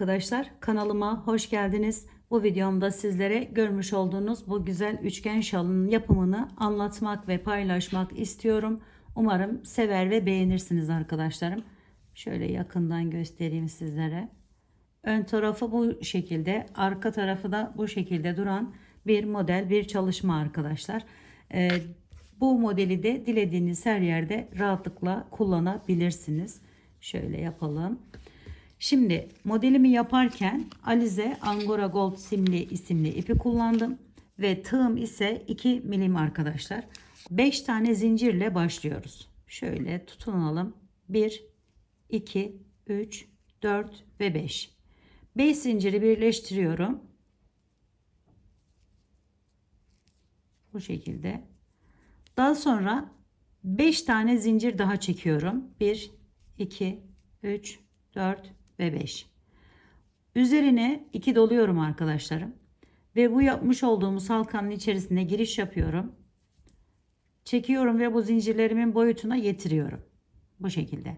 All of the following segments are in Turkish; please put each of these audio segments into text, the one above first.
Arkadaşlar kanalıma hoş geldiniz. Bu videomda sizlere görmüş olduğunuz bu güzel üçgen şalının yapımını anlatmak ve paylaşmak istiyorum. Umarım sever ve beğenirsiniz arkadaşlarım. Şöyle yakından göstereyim sizlere. Ön tarafı bu şekilde, arka tarafı da bu şekilde duran bir model, bir çalışma arkadaşlar. Ee, bu modeli de dilediğiniz her yerde rahatlıkla kullanabilirsiniz. Şöyle yapalım. Şimdi modelimi yaparken Alize Angora Gold simli isimli ipi kullandım. Ve tığım ise 2 milim arkadaşlar. 5 tane zincirle başlıyoruz. Şöyle tutunalım. 1, 2, 3, 4 ve 5. 5 zinciri birleştiriyorum. Bu şekilde. Daha sonra 5 tane zincir daha çekiyorum. 1, 2, 3, 4 ve 5. Üzerine 2 doluyorum arkadaşlarım. Ve bu yapmış olduğumuz halkanın içerisine giriş yapıyorum. Çekiyorum ve bu zincirlerimin boyutuna getiriyorum. Bu şekilde.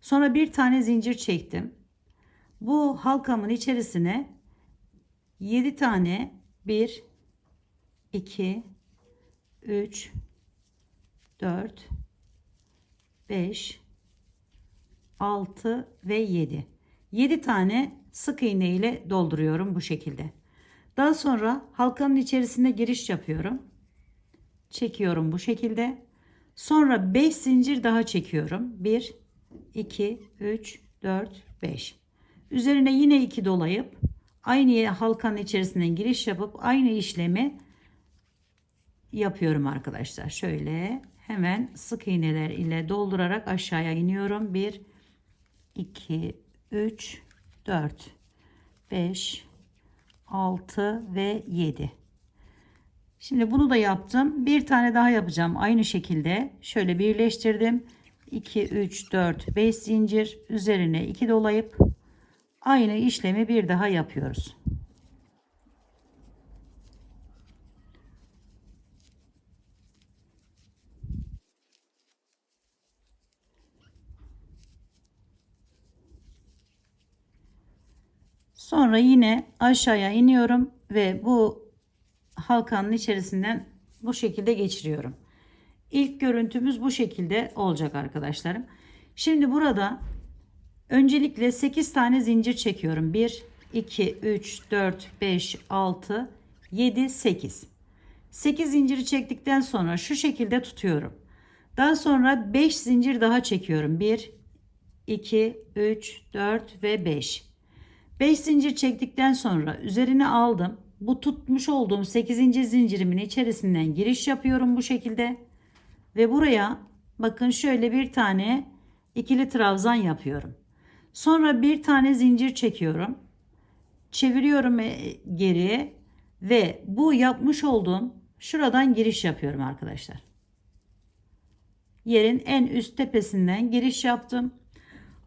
Sonra bir tane zincir çektim. Bu halkamın içerisine 7 tane 1 2 3 4 5 6 ve 7. 7 tane sık iğne ile dolduruyorum bu şekilde. Daha sonra halkanın içerisine giriş yapıyorum. Çekiyorum bu şekilde. Sonra 5 zincir daha çekiyorum. 1 2 3 4 5. Üzerine yine 2 dolayıp aynı halkanın içerisine giriş yapıp aynı işlemi yapıyorum arkadaşlar. Şöyle hemen sık iğneler ile doldurarak aşağıya iniyorum. 1 2 3 4 5 6 ve 7 Şimdi bunu da yaptım. Bir tane daha yapacağım. Aynı şekilde şöyle birleştirdim. 2 3 4 5 zincir üzerine 2 dolayıp aynı işlemi bir daha yapıyoruz. Sonra yine aşağıya iniyorum ve bu halkanın içerisinden bu şekilde geçiriyorum. İlk görüntümüz bu şekilde olacak arkadaşlarım. Şimdi burada öncelikle 8 tane zincir çekiyorum. 1, 2, 3, 4, 5, 6, 7, 8. 8 zinciri çektikten sonra şu şekilde tutuyorum. Daha sonra 5 zincir daha çekiyorum. 1, 2, 3, 4 ve 5. 5 zincir çektikten sonra üzerine aldım. Bu tutmuş olduğum 8. zincirimin içerisinden giriş yapıyorum bu şekilde. Ve buraya bakın şöyle bir tane ikili trabzan yapıyorum. Sonra bir tane zincir çekiyorum. Çeviriyorum e, geri ve bu yapmış olduğum şuradan giriş yapıyorum arkadaşlar. Yerin en üst tepesinden giriş yaptım.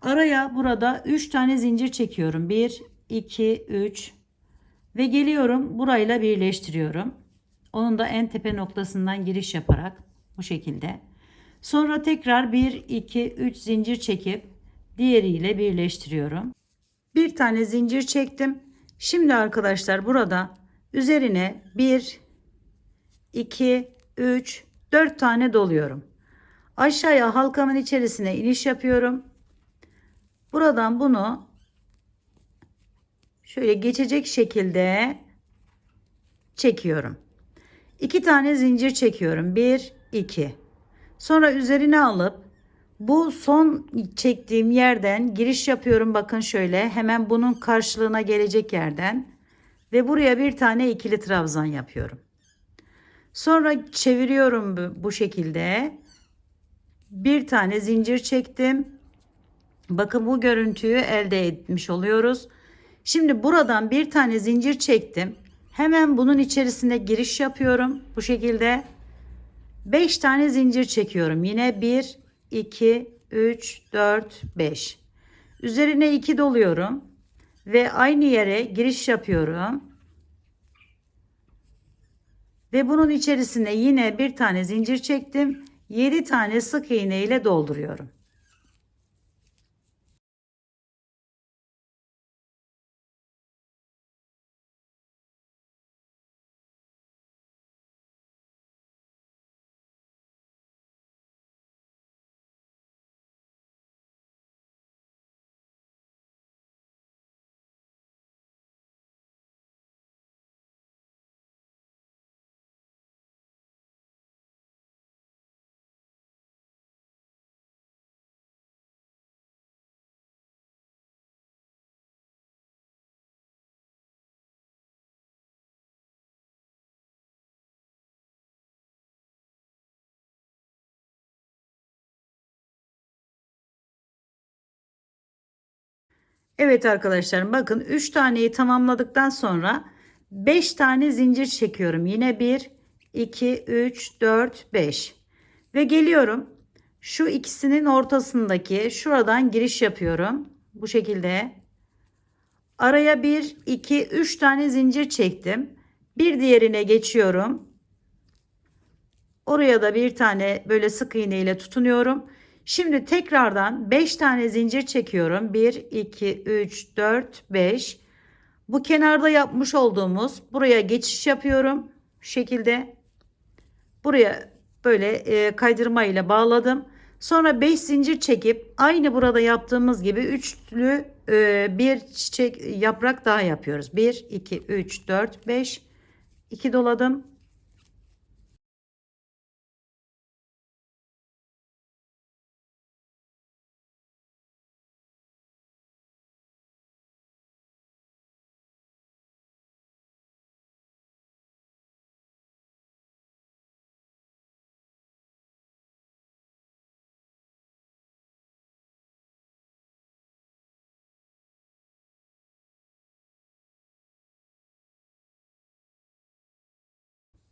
Araya burada 3 tane zincir çekiyorum. 1, 2, 3 ve geliyorum burayla birleştiriyorum. Onun da en tepe noktasından giriş yaparak bu şekilde. Sonra tekrar 1, 2, 3 zincir çekip diğeriyle birleştiriyorum. Bir tane zincir çektim. Şimdi arkadaşlar burada üzerine 1, 2, 3, 4 tane doluyorum. Aşağıya halkamın içerisine iniş yapıyorum. Buradan bunu şöyle geçecek şekilde çekiyorum. İki tane zincir çekiyorum. Bir, iki. Sonra üzerine alıp bu son çektiğim yerden giriş yapıyorum. Bakın şöyle hemen bunun karşılığına gelecek yerden ve buraya bir tane ikili trabzan yapıyorum. Sonra çeviriyorum bu şekilde. Bir tane zincir çektim. Bakın bu görüntüyü elde etmiş oluyoruz. Şimdi buradan bir tane zincir çektim. Hemen bunun içerisine giriş yapıyorum. Bu şekilde 5 tane zincir çekiyorum. Yine 1, 2, 3, 4, 5. Üzerine 2 doluyorum. Ve aynı yere giriş yapıyorum. Ve bunun içerisine yine bir tane zincir çektim. 7 tane sık iğne ile dolduruyorum. Evet arkadaşlarım bakın 3 taneyi tamamladıktan sonra 5 tane zincir çekiyorum. Yine 1, 2, 3, 4, 5. Ve geliyorum. Şu ikisinin ortasındaki şuradan giriş yapıyorum. Bu şekilde. Araya 1, 2, 3 tane zincir çektim. Bir diğerine geçiyorum. Oraya da bir tane böyle sık iğne ile tutunuyorum. Şimdi tekrardan 5 tane zincir çekiyorum. 1, 2, 3, 4, 5. Bu kenarda yapmış olduğumuz buraya geçiş yapıyorum. Şu şekilde. Buraya böyle e, kaydırma ile bağladım. Sonra 5 zincir çekip aynı burada yaptığımız gibi üçlü e, bir çiçek yaprak daha yapıyoruz. 1, 2, 3, 4, 5. 2 doladım.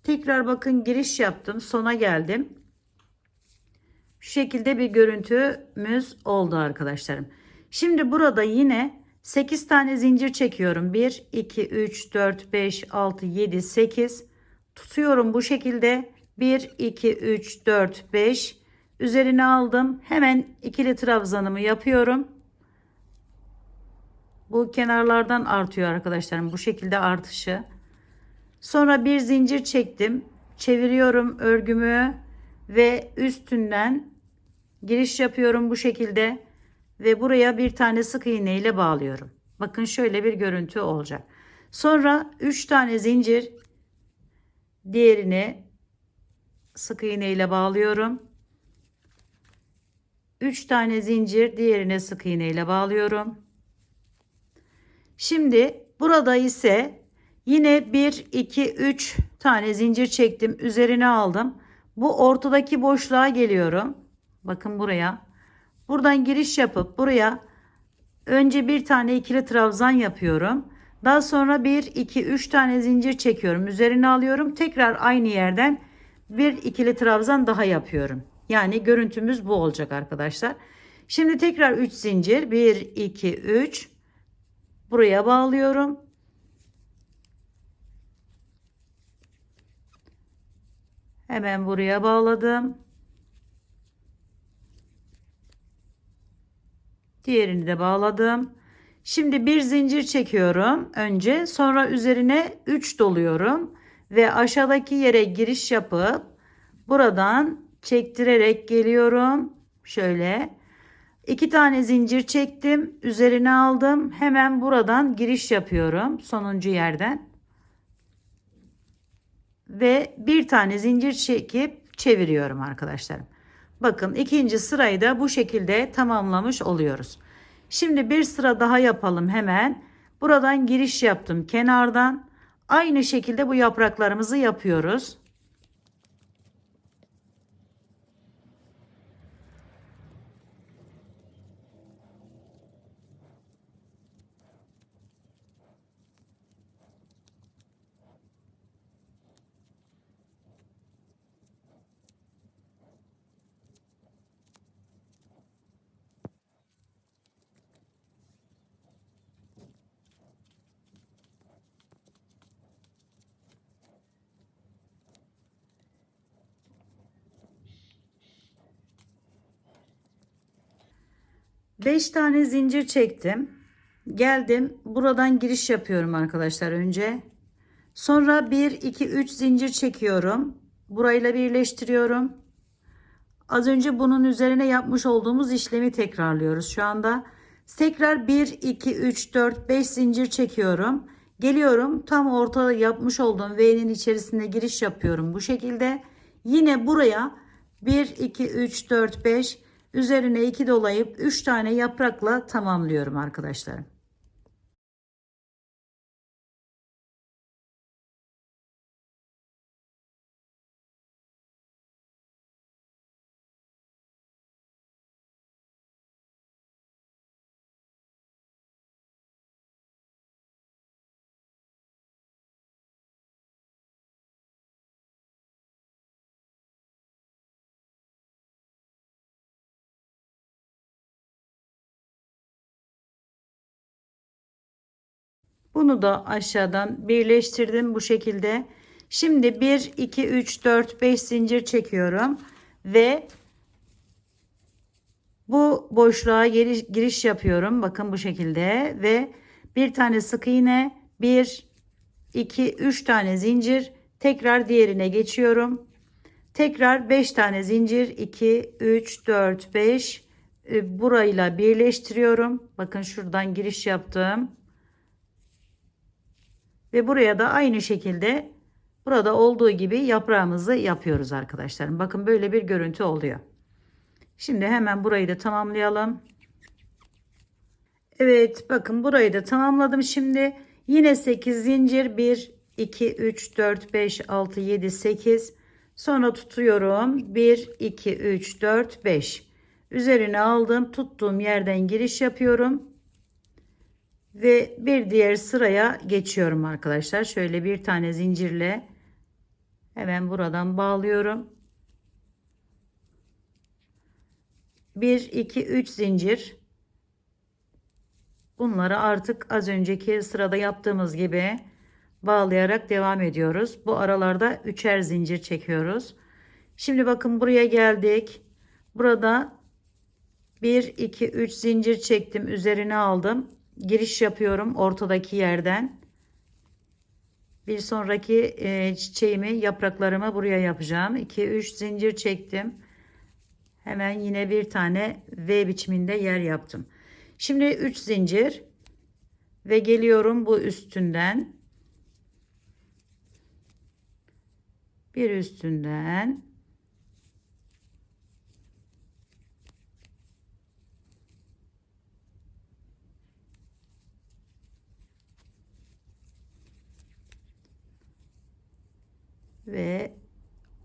Tekrar bakın giriş yaptım. Sona geldim. Şu şekilde bir görüntümüz oldu arkadaşlarım. Şimdi burada yine 8 tane zincir çekiyorum. 1, 2, 3, 4, 5, 6, 7, 8. Tutuyorum bu şekilde. 1, 2, 3, 4, 5. Üzerine aldım. Hemen ikili trabzanımı yapıyorum. Bu kenarlardan artıyor arkadaşlarım. Bu şekilde artışı. Sonra bir zincir çektim. Çeviriyorum örgümü ve üstünden giriş yapıyorum bu şekilde ve buraya bir tane sık iğne ile bağlıyorum. Bakın şöyle bir görüntü olacak. Sonra 3 tane zincir diğerini sık iğne ile bağlıyorum. 3 tane zincir diğerine sık iğne ile bağlıyorum. Şimdi burada ise Yine 1, 2, 3 tane zincir çektim. Üzerine aldım. Bu ortadaki boşluğa geliyorum. Bakın buraya. Buradan giriş yapıp buraya önce bir tane ikili trabzan yapıyorum. Daha sonra 1, 2, 3 tane zincir çekiyorum. Üzerine alıyorum. Tekrar aynı yerden bir ikili trabzan daha yapıyorum. Yani görüntümüz bu olacak arkadaşlar. Şimdi tekrar 3 zincir. 1, 2, 3. Buraya bağlıyorum. Hemen buraya bağladım. Diğerini de bağladım. Şimdi bir zincir çekiyorum önce sonra üzerine 3 doluyorum ve aşağıdaki yere giriş yapıp buradan çektirerek geliyorum. Şöyle iki tane zincir çektim üzerine aldım hemen buradan giriş yapıyorum sonuncu yerden ve bir tane zincir çekip çeviriyorum arkadaşlarım. Bakın ikinci sırayı da bu şekilde tamamlamış oluyoruz. Şimdi bir sıra daha yapalım hemen. Buradan giriş yaptım kenardan. Aynı şekilde bu yapraklarımızı yapıyoruz. 5 tane zincir çektim. Geldim. Buradan giriş yapıyorum arkadaşlar önce. Sonra 1 2 3 zincir çekiyorum. Burayla birleştiriyorum. Az önce bunun üzerine yapmış olduğumuz işlemi tekrarlıyoruz şu anda. Tekrar 1 2 3 4 5 zincir çekiyorum. Geliyorum tam ortada yapmış olduğum V'nin içerisine giriş yapıyorum bu şekilde. Yine buraya 1 2 3 4 5 Üzerine 2 dolayıp 3 tane yaprakla tamamlıyorum arkadaşlarım. Bunu da aşağıdan birleştirdim bu şekilde. Şimdi 1, 2, 3, 4, 5 zincir çekiyorum. Ve bu boşluğa giriş, giriş yapıyorum. Bakın bu şekilde. Ve bir tane sık iğne, 1, 2, 3 tane zincir. Tekrar diğerine geçiyorum. Tekrar 5 tane zincir 2 3 4 5 e, burayla birleştiriyorum. Bakın şuradan giriş yaptım. Ve buraya da aynı şekilde burada olduğu gibi yaprağımızı yapıyoruz arkadaşlarım. Bakın böyle bir görüntü oluyor. Şimdi hemen burayı da tamamlayalım. Evet bakın burayı da tamamladım şimdi. Yine 8 zincir 1 2 3 4 5 6 7 8 Sonra tutuyorum. 1, 2, 3, 4, 5. Üzerine aldım. Tuttuğum yerden giriş yapıyorum. Ve bir diğer sıraya geçiyorum arkadaşlar. Şöyle bir tane zincirle hemen buradan bağlıyorum. 1, 2, 3 zincir. Bunları artık az önceki sırada yaptığımız gibi bağlayarak devam ediyoruz. Bu aralarda üçer zincir çekiyoruz. Şimdi bakın buraya geldik. Burada 1 2 3 zincir çektim. Üzerine aldım. Giriş yapıyorum ortadaki yerden. Bir sonraki e, çiçeğimi, yapraklarımı buraya yapacağım. 2 3 zincir çektim. Hemen yine bir tane V biçiminde yer yaptım. Şimdi 3 zincir ve geliyorum bu üstünden bir üstünden ve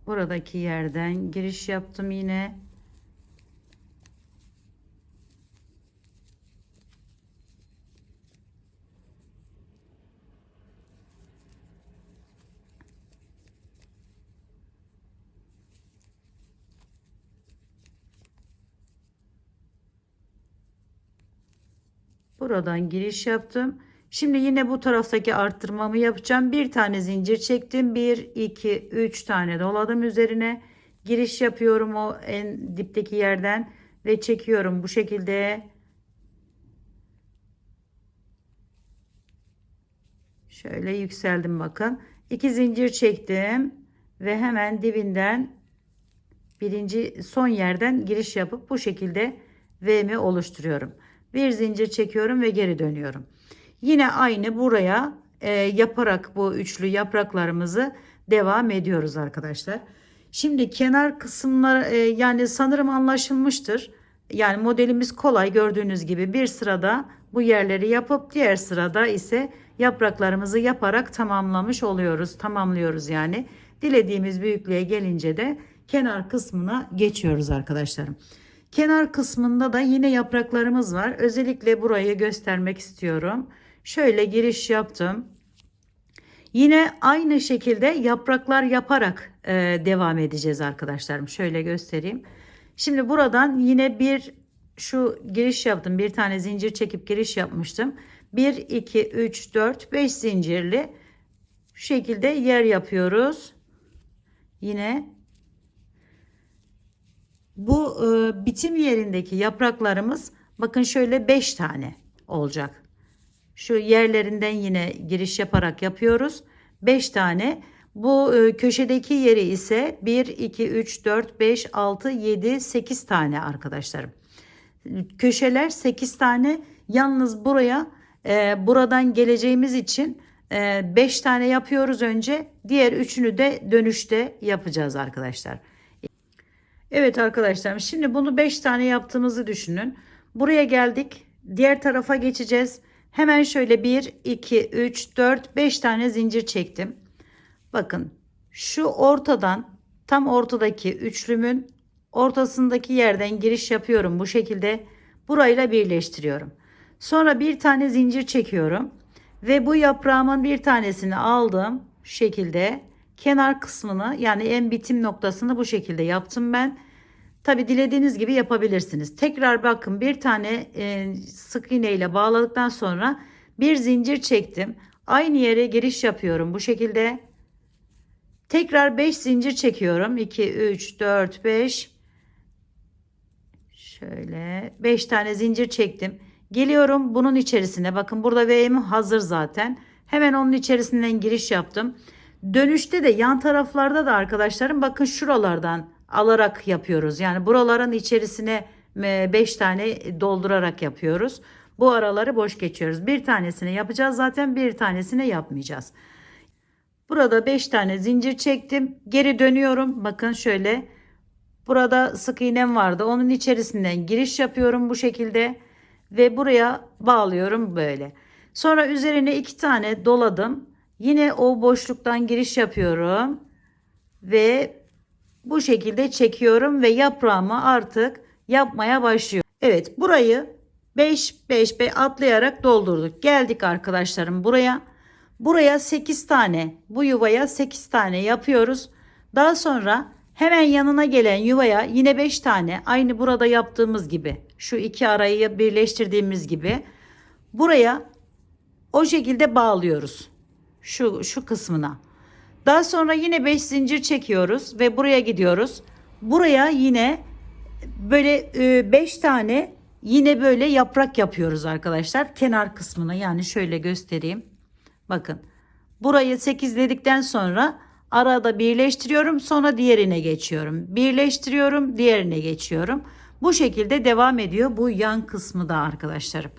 buradaki yerden giriş yaptım yine Buradan giriş yaptım. Şimdi yine bu taraftaki arttırmamı yapacağım. Bir tane zincir çektim. 1, 2, 3 tane doladım üzerine. Giriş yapıyorum o en dipteki yerden ve çekiyorum bu şekilde. Şöyle yükseldim bakın. 2 zincir çektim ve hemen dibinden birinci son yerden giriş yapıp bu şekilde V'mi oluşturuyorum bir zincir çekiyorum ve geri dönüyorum. Yine aynı buraya e, yaparak bu üçlü yapraklarımızı devam ediyoruz arkadaşlar. Şimdi kenar kısımlar e, yani sanırım anlaşılmıştır. Yani modelimiz kolay gördüğünüz gibi bir sırada bu yerleri yapıp diğer sırada ise yapraklarımızı yaparak tamamlamış oluyoruz. Tamamlıyoruz yani. Dilediğimiz büyüklüğe gelince de kenar kısmına geçiyoruz arkadaşlarım. Kenar kısmında da yine yapraklarımız var. Özellikle burayı göstermek istiyorum. Şöyle giriş yaptım. Yine aynı şekilde yapraklar yaparak e, devam edeceğiz arkadaşlarım. Şöyle göstereyim. Şimdi buradan yine bir şu giriş yaptım. Bir tane zincir çekip giriş yapmıştım. 1, 2, 3, 4, 5 zincirli şu şekilde yer yapıyoruz. Yine bu e, bitim yerindeki yapraklarımız bakın şöyle 5 tane olacak. Şu yerlerinden yine giriş yaparak yapıyoruz. 5 tane. Bu e, köşedeki yeri ise 1, 2, 3, 4, 5, 6, 7, 8 tane arkadaşlarım. Köşeler 8 tane. Yalnız buraya e, buradan geleceğimiz için 5 e, tane yapıyoruz önce. Diğer üçünü de dönüşte yapacağız arkadaşlar. Evet arkadaşlar şimdi bunu 5 tane yaptığımızı düşünün. Buraya geldik. Diğer tarafa geçeceğiz. Hemen şöyle 1, 2, 3, 4, 5 tane zincir çektim. Bakın şu ortadan tam ortadaki üçlümün ortasındaki yerden giriş yapıyorum. Bu şekilde burayla birleştiriyorum. Sonra bir tane zincir çekiyorum. Ve bu yaprağımın bir tanesini aldım. Şu şekilde kenar kısmını yani en bitim noktasını bu şekilde yaptım ben. Tabi dilediğiniz gibi yapabilirsiniz. Tekrar bakın bir tane e, sık iğne ile bağladıktan sonra Bir zincir çektim. Aynı yere giriş yapıyorum bu şekilde. Tekrar 5 zincir çekiyorum. 2 3 4 5 Şöyle 5 tane zincir çektim. Geliyorum bunun içerisine. Bakın burada V'im hazır zaten. Hemen onun içerisinden giriş yaptım. Dönüşte de yan taraflarda da arkadaşlarım bakın şuralardan alarak yapıyoruz. Yani buraların içerisine 5 tane doldurarak yapıyoruz. Bu araları boş geçiyoruz. Bir tanesini yapacağız zaten bir tanesini yapmayacağız. Burada 5 tane zincir çektim. Geri dönüyorum. Bakın şöyle. Burada sık iğnem vardı. Onun içerisinden giriş yapıyorum bu şekilde. Ve buraya bağlıyorum böyle. Sonra üzerine iki tane doladım. Yine o boşluktan giriş yapıyorum. Ve bu şekilde çekiyorum ve yaprağımı artık yapmaya başlıyorum. Evet burayı 5 5 5 atlayarak doldurduk. Geldik arkadaşlarım buraya. Buraya 8 tane bu yuvaya 8 tane yapıyoruz. Daha sonra hemen yanına gelen yuvaya yine 5 tane aynı burada yaptığımız gibi şu iki arayı birleştirdiğimiz gibi buraya o şekilde bağlıyoruz. Şu şu kısmına. Daha sonra yine 5 zincir çekiyoruz ve buraya gidiyoruz. Buraya yine böyle 5 tane yine böyle yaprak yapıyoruz arkadaşlar. Kenar kısmına yani şöyle göstereyim. Bakın. Burayı 8'ledikten sonra arada birleştiriyorum sonra diğerine geçiyorum. Birleştiriyorum diğerine geçiyorum. Bu şekilde devam ediyor bu yan kısmı da arkadaşlarım.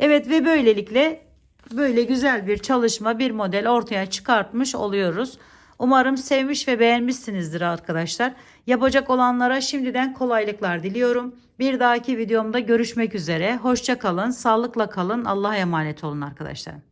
Evet ve böylelikle böyle güzel bir çalışma bir model ortaya çıkartmış oluyoruz. Umarım sevmiş ve beğenmişsinizdir arkadaşlar. Yapacak olanlara şimdiden kolaylıklar diliyorum. Bir dahaki videomda görüşmek üzere. Hoşça kalın, sağlıkla kalın. Allah'a emanet olun arkadaşlar.